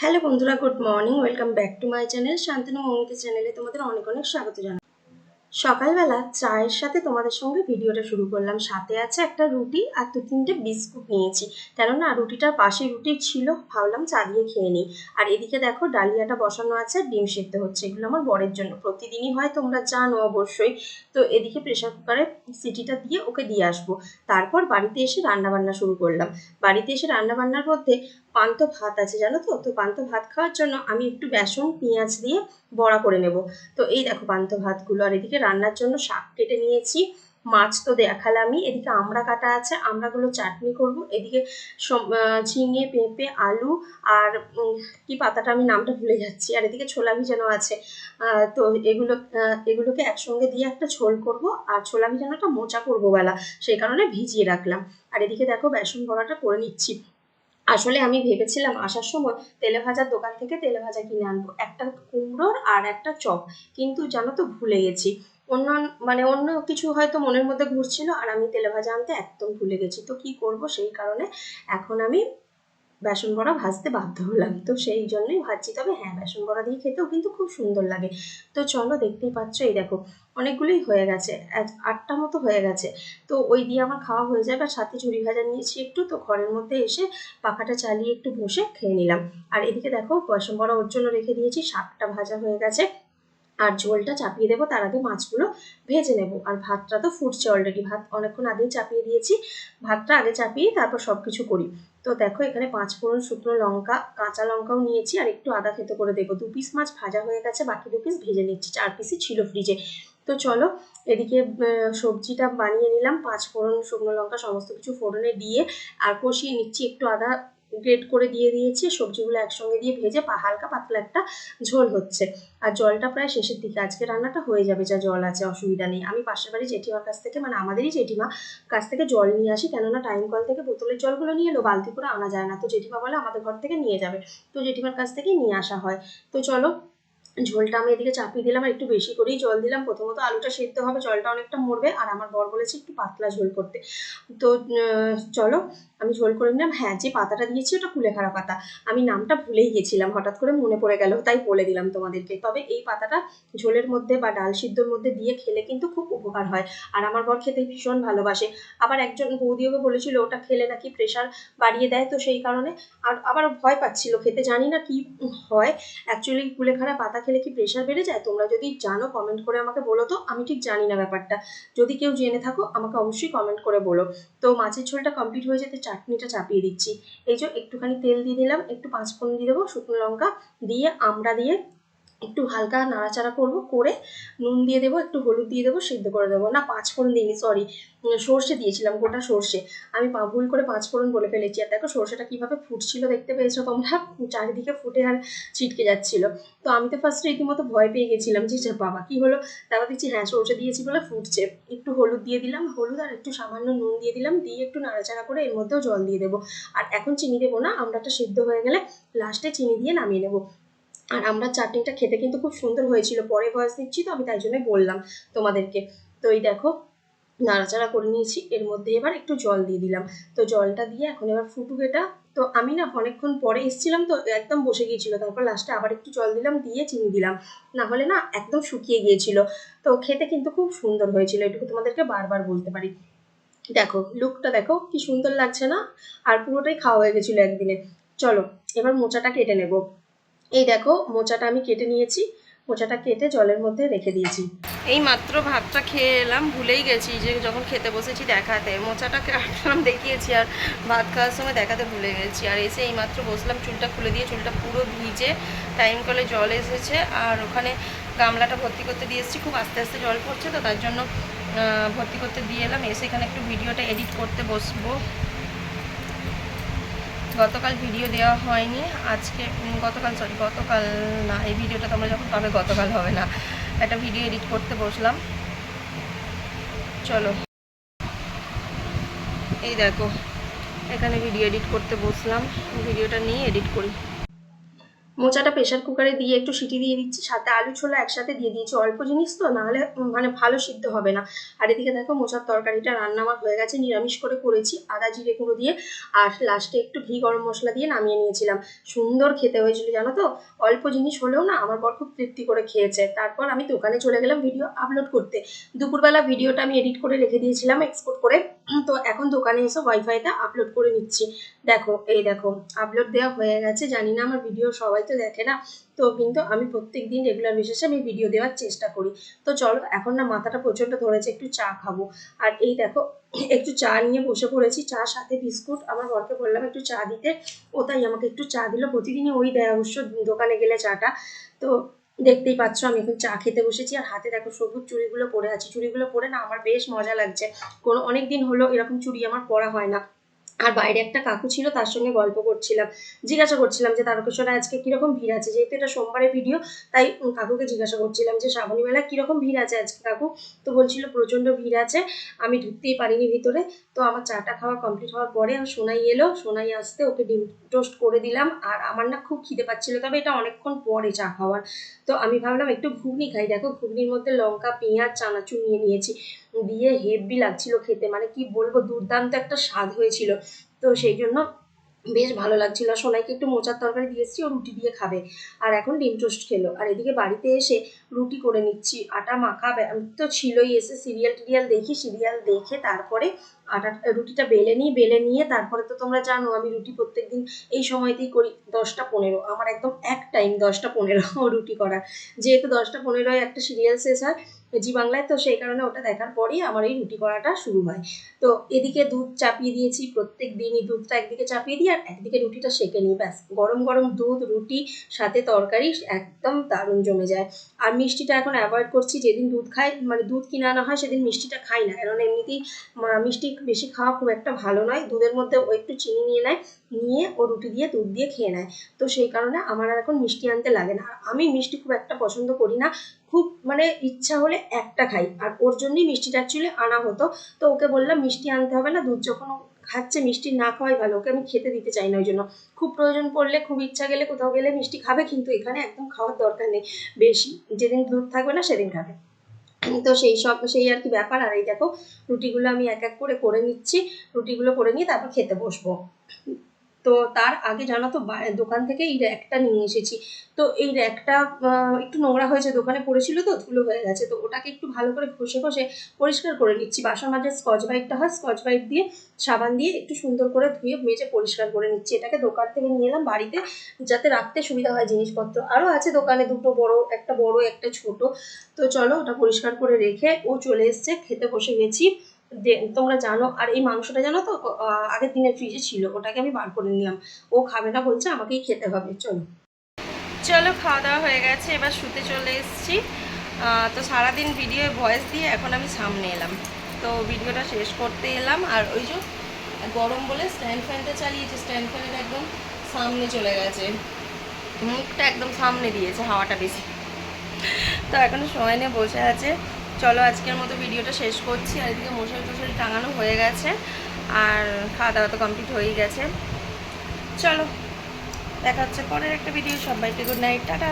Hello বন্ধুরা, good morning, welcome back to my channel Shantanu Moumita চ্যানেলে তোমাদের অনেক অনেক স্বাগত জানাই। সকালবেলা চায়ের সাথে তোমাদের সঙ্গে ভিডিওটা শুরু করলাম। সাথে আছে একটা রুটি আর দু তিনটে বিস্কুট নিয়েছি। কেননা রুটিটার পাশে রুটি ছিল, ভাবলাম চা দিয়ে খেয়ে নিই। আর এদিকে দেখো ডালিয়াটা বসানো আছে, ডিম সেদ্ধ হচ্ছে। এগুলো আমার বরের জন্য। প্রতিদিনই হয়, তোমরা জানো অবশ্যই। তো এদিকে প্রেশার কুকারে সিটিটা দিয়ে ওকে দিয়ে আসব। তারপর বাড়িতে এসে রান্না বান্না শুরু করলাম। বাড়িতে এসে রান্না বান্নার মধ্যে পান্ত ভাত আছে, জানো তো? তো পান্ত ভাত খাওয়ার জন্য আমি একটু বেসন, পেঁয়াজ দিয়ে বড়া করে নেব। তো এই দেখো পান্ত ভাতগুলো, আর এদিকে রান্নার জন্য শাক কেটে নিয়েছি। মাছ তো দেখালামই। এদিকে আমড়া কাটা আছে আমড়াগুলো চাটনি করব। এদিকে ঝিঙে, পেঁপে, আলু আর কি পাতাটা আমি নামটা ভুলে যাচ্ছি। আর এদিকে ছোলা ভিজানো আছে। তো এগুলো এগুলোকে একসঙ্গে দিয়ে একটা ঝোল করব। আর ছোলা ভিজানোটা মোচা করব বেলা, সেই কারণে ভিজিয়ে রাখলাম। আর এদিকে দেখো বেসন বড়াটা করে নিচ্ছি। আসলে আমি ভেবেছিলাম আসার সময় তেলে ভাজার দোকান থেকে তেলে ভাজা কিনে আনব। একটা কুমড়োর আর একটা চপ। কিন্তু জানো তো ভুলে গেছি। অন্য মানে অন্য কিছু হয়তো মনের মধ্যে ঘুরছিল আর আমি তেলে ভাজা আনতে একদম ভুলে গেছি। তো কি করব সেই কারণে এখন আমি বেসন বড়া ভাজতে বাধ্য হলাম। তো সেই জন্যই ভাজছি। তবে হ্যাঁ বেসন বড়া দিয়ে খেতেও কিন্তু খুব সুন্দর লাগে। তো চলো দেখতেই পাচ্ছ, এই দেখো, অনেকগুলোই হয়ে গেছে আটটা মতো হয়ে গেছে। তো ওই দিয়ে আমার খাওয়া হয়ে যাবে আর সাথে ঝুড়ি ভাজা নিয়েছি একটু। তো ঘরের মধ্যে এসে পাখাটা চালিয়ে একটু বসে খেয়ে নিলাম। আর এদিকে দেখো, বেসন বড়া ওর জন্য রেখে দিয়েছি, শাকটা ভাজা হয়ে গেছে। আর ঝোলটা চাপিয়ে দেবো, তার আগে মাছগুলো ভেজে নেব। আর ভাতটা তো ফুটছে অলরেডি ভাত অনেকক্ষণ আগেই চাপিয়ে দিয়েছি। ভাতটা আগে চাপিয়ে তারপর সব কিছু করি। তো দেখো এখানে পাঁচ ফোড়ন শুকনো লঙ্কা, কাঁচা লঙ্কাও নিয়েছি, আর একটু আদা খেতে করে দেবো। দু পিস মাছ ভাজা হয়ে গেছে, বাকি দু পিস ভেজে নিচ্ছি। চার পিসই ছিল ফ্রিজে তো চলো, এদিকে সবজিটা বানিয়ে নিলাম। পাঁচ ফোড়ন শুকনো লঙ্কা সমস্ত কিছু ফোড়নে দিয়ে আর কষিয়ে নিচ্ছি। একটু আদা গ্রেট করে দিয়ে দিয়েছি সবজিগুলো একসঙ্গে দিয়ে ভেজে পা হালকা পাতলা একটা ঝোল হচ্ছে। আর জলটা প্রায় শেষের দিকে, আজকে রান্নাটা হয়ে যাবে যা জল আছে, অসুবিধা নেই। আমি পাশের বাড়ি জেঠিমার কাছ থেকে মানে আমাদেরই জেঠিমা কাছ থেকে জল নিয়ে আসি, কেননা টাইম কল থেকে বোতলের জলগুলো নিয়ে এলো, বালতি করে আনা যায় না। তো জেঠিমা বলে আমাদের ঘর থেকে নিয়ে যাবে। তো জেঠিমার কাছ থেকেই নিয়ে আসা হয়। তো চলো, ঝোলটা আমি এদিকে চাপিয়ে দিলাম, আর একটু বেশি করেই জল দিলাম। প্রথমত আলুটা সেদ্ধ হবে, জলটা অনেকটা মরবে, আর আমার বর বলেছে একটু পাতলা ঝোল করতে। তো চলো আমি ঝোল করে নিলাম। হ্যাঁ যে পাতাটা দিয়েছি ওটা কুলেখাড়া পাতা। আমি নামটা ভুলেই গেছিলাম, হঠাৎ করে মনে পড়ে গেল, তাই বলে দিলাম তোমাদেরকে। তবে এই পাতাটা ঝোলের মধ্যে বা ডাল সিদ্ধর মধ্যে দিয়ে খেলে কিন্তু খুব উপকার হয়। আর আমার বর খেতে ভীষণ ভালোবাসে। আবার একজন বৌদিওকে বলেছিল, ওটা খেলে নাকি প্রেশার বাড়িয়ে দেয়? তো সেই কারণে আর আবার ভয় পাচ্ছিল খেতে, জানি না কি হয়। অ্যাকচুয়ালি কুলেখাড়া পাতা খেলে কি প্রেশার বেড়ে যায়? তোমরা যদি জানো কমেন্ট করে আমাকে বলো তো। আমি ঠিক জানি না ব্যাপারটা। যদি কেউ জেনে থাকো, আমাকে অবশ্যই কমেন্ট করে বলো। তো মাছের ঝোলটা কমপ্লিট হয়ে যেতে চাটনিটা চাপিয়ে দিচ্ছি। এই যে একটুখানি তেল দিয়ে দিলাম, একটু পাঁচফোড়ন দিয়ে দেবো, শুকনো লঙ্কা দিয়ে আমড়া দিয়ে একটু হালকা নাড়াচাড়া করব, করে নুন দিয়ে দেবো, একটু হলুদ দিয়ে দেবো, সিদ্ধ করে দেবো। না পাঁচ পাঁচফোড়ন দিইনি সরি সর্ষে দিয়েছিলাম, গোটা সর্ষে। আমি ভুল করে পাঁচ পাঁচফোড়ন বলে ফেলেছি। আর দেখো, সর্ষেটা কীভাবে ফুটছিল দেখতে পেয়েছ তোমরা? চারিদিকে ফুটে আর ছিটকে যাচ্ছিল। তো আমি তো ফার্স্টে রীতিমতো ভয় পেয়ে গেছিলাম যে বাবা, কি হলো? তারপর দেখছি হ্যাঁ সর্ষে দিয়েছি বলে ফুটছে। একটু হলুদ দিয়ে দিলাম, হলুদ আর একটু সামান্য নুন দিয়ে দিলাম, দিয়ে একটু নাড়াচাড়া করে এর মধ্যেও জল দিয়ে দেবো। আর এখন চিনি দেবো না আমড়াটা সিদ্ধ হয়ে গেলে লাস্টে চিনি দিয়ে নামিয়ে নেব। আর আমরা চাটনিটা খেতে কিন্তু খুব সুন্দর হয়েছিল। পরে ভয়েস দিচ্ছি তো, আমি তাই জন্য বললাম তোমাদেরকে। তো এই দেখো, নাড়াচাড়া করে নিয়েছি। এর মধ্যে এবার একটু জল দিয়ে দিলাম। তো জলটা দিয়ে এখন এবার ফুটুক এটা তো আমি না অনেকক্ষণ পরে এসেছিলাম তো একদম বসে গিয়েছিল। তারপর লাস্টে আবার একটু জল দিলাম, দিয়ে চিনি দিলাম। না হলে না একদম শুকিয়ে গিয়েছিল। তো খেতে কিন্তু খুব সুন্দর হয়েছিল। এটুকু তোমাদেরকে বারবার বলতে পারি। দেখো লুকটা দেখো, কি সুন্দর লাগছে না? আর পুরোটাই খাওয়া হয়ে গেছিল একদিনে। চলো, এবার মোচাটা কেটে নেব। এই দেখো, মোচাটা আমি কেটে নিয়েছি। মোচাটা কেটে জলের মধ্যে রেখে দিয়েছি। এই মাত্র ভাতটা খেয়ে এলাম, ভুলেই গেছি যে যখন খেতে বসেছি দেখাতে। মোচাটা কাটলাম, দেখিয়েছি আর ভাত খাওয়ার সময় দেখাতে ভুলে গেছি। আর এসে এই মাত্র বসলাম, চুলটা খুলে দিয়ে চুলটা পুরো ভিজে, টাইম কলে জল এসেছে। আর ওখানে গামলাটা ভর্তি করতে দিয়ে এসেছি, খুব আস্তে আস্তে জল পড়ছে তো, তার জন্য ভর্তি করতে দিয়ে এলাম। এসে এখানে একটু ভিডিওটা এডিট করতে বসবো। গতকাল ভিডিও দেওয়া হয়নি, আজকে গতকাল সরি গতকাল না, এই ভিডিওটা তোমরা যখন পাবে, গতকাল হবে না। একটা ভিডিও এডিট করতে বসলাম। চলো। এই দেখো, এখানে ভিডিও এডিট করতে বসলাম। ভিডিওটা নিয়ে এডিট করি। মোচাটা প্রেশার কুকারে দিয়ে একটু সিটি দিয়ে দিচ্ছি, সাথে আলু ছোলা একসাথে দিয়ে দিয়েছি। অল্প জিনিস তো, নাহলে মানে ভালো সিদ্ধ হবে না। আর এদিকে দেখো মোচার তরকারিটা রান্না আমার হয়ে গেছে, নিরামিষ করে করেছি, আদা জিরে গুঁড়ো দিয়ে, আর লাস্টে একটু ঘি গরম মশলা দিয়ে নামিয়ে নিয়েছিলাম। সুন্দর খেতে হয়েছিল, জানো তো? অল্প জিনিস হলেও না আমার বর খুব তৃপ্তি করে খেয়েছে। তারপর আমি দোকানে চলে গেলাম ভিডিও আপলোড করতে। দুপুরবেলা ভিডিওটা আমি এডিট করে রেখে দিয়েছিলাম এক্সপোর্ট করে। তো এখন দোকানে এসে ওয়াইফাইতে আপলোড করে নিচ্ছি। দেখো, এই দেখো আপলোড দেওয়া হয়ে গেছে। জানি না আমার ভিডিও সবাই তো দেখে না। তো কিন্তু আমি প্রত্যেক দিন রেগুলার বেসিসে আমি ভিডিও দেওয়ার চেষ্টা করি। তো চলো, এখন না মাথাটা প্রচণ্ড ধরেছে, একটু চা খাব। আর এই দেখো, একটু চা নিয়ে বসে পড়েছি। চা, সাথে বিস্কুট। আমার বরকে বললাম একটু চা দিতে। ও তাই আমাকে একটু চা দিল। প্রতিদিনই ওই দেয় অবশ্য দোকানে গেলে চাটা। তো দেখতেই পাচ্ছ, আমি এখন চা খেতে বসেছি। আর হাতে দেখো সবুজ চুড়িগুলো পরে আছে। চুড়িগুলো পরে না আমার বেশ মজা লাগছে। কোনো অনেক দিন হলো এরকম চুড়ি আমার পরা হয় না। আর বাইরে একটা কাকু ছিল, তার সঙ্গে গল্প করছিলাম, জিজ্ঞাসা করছিলাম যে তারকেশ্বরে আজকে কীরকম ভিড় আছে? যেহেতু এটা সোমবারের ভিডিও তাই কাকুকে জিজ্ঞাসা করছিলাম যে শ্রাবণী মেলা কীরকম ভিড় আছে আজকে কাকু? তো বলছিল প্রচণ্ড ভিড় আছে, আমি ঢুকতেই পারিনি ভিতরে। তো আমার চাটা খাওয়া কমপ্লিট হওয়ার পরে আর সোনাই এলো, সোনাই আসতে ওকে ডিম টোস্ট করে দিলাম আর আমার না খুব খিদে পাচ্ছিল, তবে এটা অনেকক্ষণ পরে চা খাওয়ার। তো আমি ভাবলাম একটু ঘুগনি খাই, দেখো ঘুগনির মধ্যে লঙ্কা, পেঁয়াজ, চানাচুর নিয়ে নিয়েছি। দিয়ে হেভি লাগছিল খেতে। মানে কি বলব, দুর্দান্ত একটা স্বাদ হয়েছিল। তো সেই জন্য বেশ ভালো লাগছিল। সোনাইকে একটু মোচার তরকারি দিয়েছি ও রুটি দিয়ে খাবে। আর এখন ডিম টোস্ট খেলো। আর এদিকে বাড়িতে এসে রুটি করে নিচ্ছি, আটা মাখা তো ছিলই। এসে সিরিয়াল টিরিয়াল দেখি সিরিয়াল দেখে তারপরে আটা রুটিটা বেলে নিই বেলে নিয়ে তারপরে তো তোমরা জানো আমি রুটি প্রত্যেক দিন এই সময়তেই করি দশটা পনেরো। আমার একদম এক টাইম দশটা পনেরো রুটি করার যেহেতু দশটা পনেরোয় একটা সিরিয়াল শেষ হয় জি বাংলায়, তো সেই কারণে ওটা দেখার পরই আমার এই রুটি করাটা শুরু হয়। তো এদিকে দুধ চাপিয়ে দিয়েছি প্রত্যেক দিনই দুধটা একদিকে চাপিয়ে দিই আর একদিকে রুটিটা সেঁকে নিই, ব্যাস। গরম গরম দুধ, রুটি, সাথে তরকারি একদম দারুণ জমে যায়। আর মিষ্টিটা এখন অ্যাভয়েড করছি, যেদিন দুধ খাই মানে দুধ কিনে আনা হয় সেদিন মিষ্টিটা খাই না। কারণ এমনিতেই মিষ্টি বেশি খাওয়া খুব একটা ভালো নয়। দুধের মধ্যে ও একটু চিনি নিয়ে নেয়, নিয়ে ও রুটি দিয়ে দুধ দিয়ে খেয়ে নেয়। তো সেই কারণে আমার আর এখন মিষ্টি আনতে লাগে না। আমি মিষ্টি খুব একটা পছন্দ করি না। খুব মানে ইচ্ছা হলে একটা খাই। আর ওর জন্যই মিষ্টিটা অ্যাকচুয়ালি আনা হতো। তো ওকে বললাম, মিষ্টি আনতে হবে না। দুধ যখন খাচ্ছে, মিষ্টি না খাওয়াই ভালো। ওকে আমি খেতে দিতে চাই না ওই জন্য। খুব প্রয়োজন পড়লে, খুব ইচ্ছা গেলে কোথাও গেলে মিষ্টি খাবে। কিন্তু এখানে একদম খাওয়ার দরকার নেই। বেশি যেদিন দুধ থাকবে না, সেদিন খাবে। তো সেই সব, সেই আর কি ব্যাপার। আর এই দেখো, রুটিগুলো আমি এক এক করে করে নিচ্ছি। রুটিগুলো করে নিয়ে তারপর খেতে বসবো। তো তার আগে জানো তো দোকান থেকে এই র্যাকটা নিয়ে এসেছি। তো এই র্যাকটা একটু নোংরা হয়েছে, দোকানে পড়েছিল তো, ধুলো হয়ে গেছে। তো ওটাকে একটু ভালো করে ঘষে ঘষে পরিষ্কার করে নিচ্ছি। বাসন মাঝে স্কচ ব্রাইটটা হয়, স্কচ ব্রাইট দিয়ে সাবান দিয়ে একটু সুন্দর করে ধুয়ে মেজে পরিষ্কার করে নিচ্ছি। এটাকে দোকান থেকে নিয়ে এলাম বাড়িতে, যাতে রাখতে সুবিধা হয় জিনিসপত্র। আরও আছে দোকানে দুটো বড়, একটা বড়, একটা ছোট। তো চলো ওটা পরিষ্কার করে রেখে ও চলে এসছে, খেতে বসে গেছি। তোমরা জানো, আর এই মাংসটা জানো তো আগের দিনের ফ্রিজে ছিল, ওটাকে আমি বার করে নিলাম। ও খাবে না বলছে, আমাকেই খেতে হবে, চলো। চলো, খাওয়া দাওয়া হয়ে গেছে, এবার শুতে চলে এসেছি। তো সারাদিন ভিডিও ভয়েস দিয়ে এখন আমি সামনে এলাম। তো ভিডিওটা শেষ করতে এলাম, আর ওই যে গরম বলে স্ট্যান্ড ফ্যানটা চালিয়েছে স্ট্যান্ড ফ্যানের একদম সামনে চলে গেছে। মুখটা একদম সামনে দিয়েছে, হাওয়াটা বেশি। তো এখনও সময় নিয়ে বসে আছে। চলো আজকের মতো ভিডিওটা শেষ করছি। আর এদিকে মশারি টশারি টাঙানো হয়ে গেছে আর খাওয়া দাওয়া তো কমপ্লিট হয়েই গেছে। চলো, দেখা হচ্ছে পরের একটা ভিডিও সবাইকে গুড নাইট টাটা।